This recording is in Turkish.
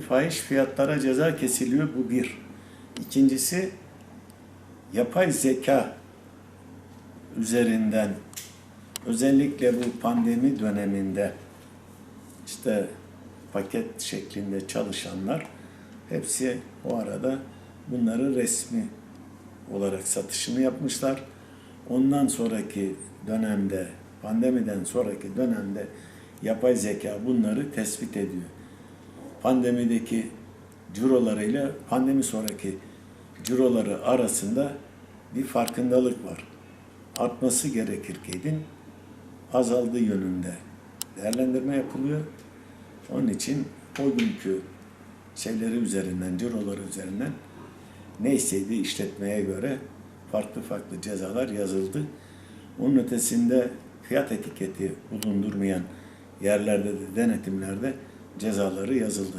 fahiş fiyatlara ceza kesiliyor bu bir. İkincisi yapay zeka üzerinden özellikle bu pandemi döneminde işte paket şeklinde çalışanlar hepsi o arada bunları resmi olarak satışını yapmışlar. Ondan sonraki dönemde, pandemiden sonraki dönemde yapay zeka bunları tespit ediyor. Pandemideki cirolarıyla pandemi sonraki ciroları arasında bir farkındalık var. Artması gerekirken azaldığı yönünde değerlendirme yapılıyor. Onun için o günkü şeyleri üzerinden, ciroları üzerinden neyseydi işletmeye göre farklı farklı cezalar yazıldı. Onun ötesinde fiyat etiketi bulundurmayan yerlerde de denetimlerde cezaları yazıldı.